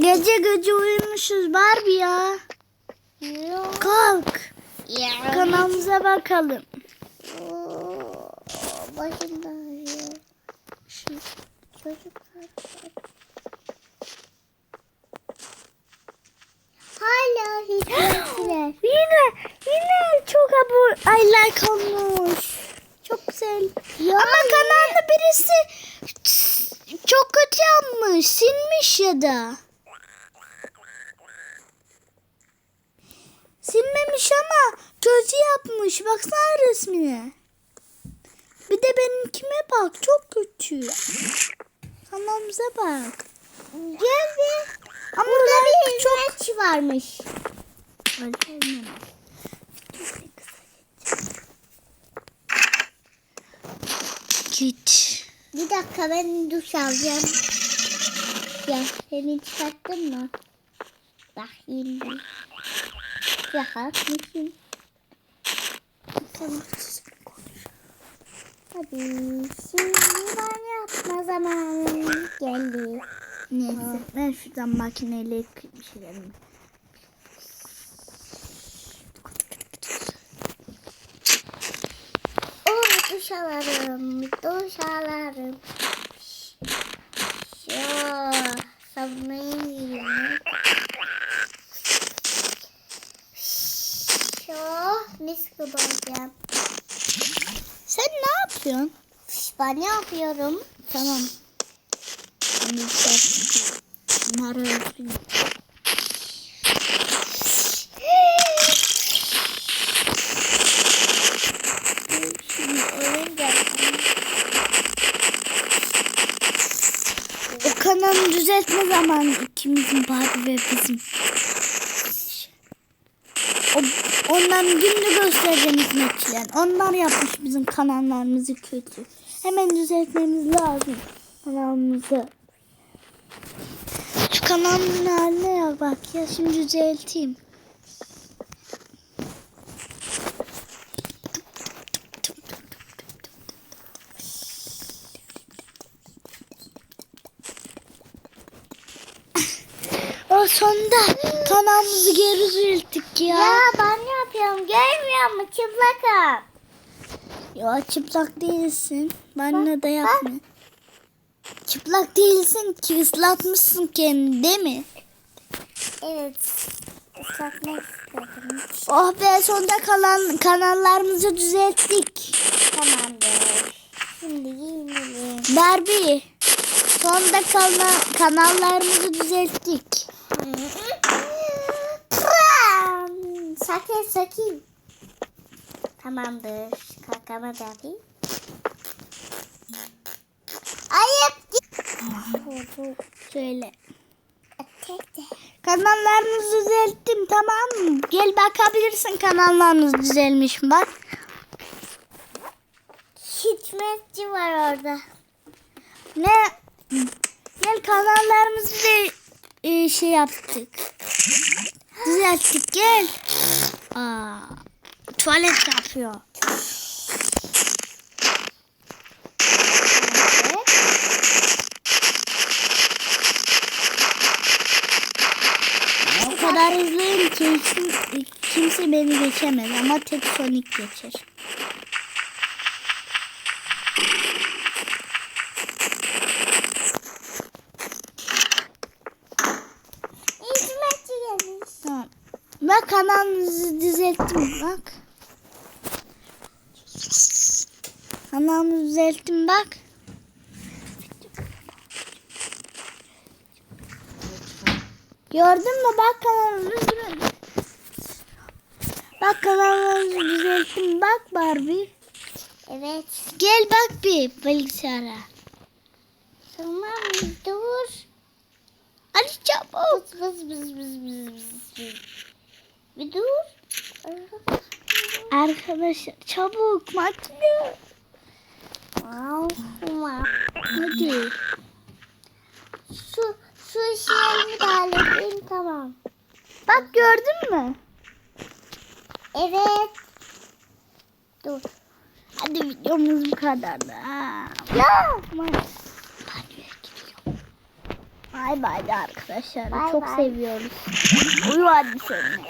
Gece gece uyumuşuz Barbie ya. Yok. Kalk. Ya. Kanalımıza bakalım. Oo, Başım. Şu Çocuklar. Hala hizmetçiler. Yine yine çok abur ay like olmuş. Çok güzel. Ya Ama kanalda birisi Silmiş ya da. Silmemiş ama kötü yapmış. Baksana resmine. Bir de benimkime bak. Çok kötü. Kanalımıza bak. Gel bir. Ama Burada bir çok varmış. Git. Bir dakika ben duş alacağım. Ya seni çıkarttın mı? Bakayım bir. Rahatmışsın. Tamam. Hadi şimdi ben yapma zamanı geldi. Neyse ben şuradan makineyle bir şeyler? Oh duş alırım, duş alırım. Yiyeyim. Şu mis gibi olacağım. Sen ne yapıyorsun? Ben ne yapıyorum? Tamam. Ben de Kanalı düzeltme zamanı ikimizin Barbie ve bizim. O, ondan gününü göstereceğim hizmetçiler. Onlar yapmış bizim kanallarımızı kötü. Hemen düzeltmemiz lazım kanalımızı. Şu kanalın haline ya bak ya şimdi düzelteyim. O sonunda kanalımızı geri düzelttik ya. Ya ben ne yapıyorum? Görmüyor musun? Çıplakım. Ya çıplak değilsin. Ben ne de bak. yapma. Çıplak değilsin ki ıslatmışsın kendini değil mi? Evet. Islatmak istedim. Oh be sonunda kalan kanallarımızı düzelttik. Tamamdır. Şimdi giyinelim. Barbie sonunda kana, kanallarımızı düzelttik. Sakin sakin. Tamamdır. Kakama da yapayım. Ayıp. Şöyle. Kanallarımızı düzelttim tamam mı? Gel bakabilirsin kanallarımız düzelmiş mi bak. Hizmetçi var orada. Ne? Gel kanallarımızı e, şey yaptık. Düzelttik gel. Aa, tuvalet yapıyor. O kadar hızlıyım ki hiç- kimse beni geçemez ama tek Sonic geçer. Bak kanalımızı düzelttim bak. Kanalımızı düzelttim bak. Gördün mü bak kanalımızı Bak kanalımızı düzelttim bak Barbie. Evet. Gel bak bir bilgisayara. Tamam dur. Hadi çabuk. Bız bız bız bız bız bız. Bir dur. Arkadaşlar çabuk matmıyor. Wow. Hadi. Şu şu işlerimi de halledeyim tamam. Bak gördün mü? Evet. Dur. Hadi videomuz bu kadar da. Ya. Bay bay arkadaşlar. Bay Çok bay. seviyoruz. Uyu hadi seni.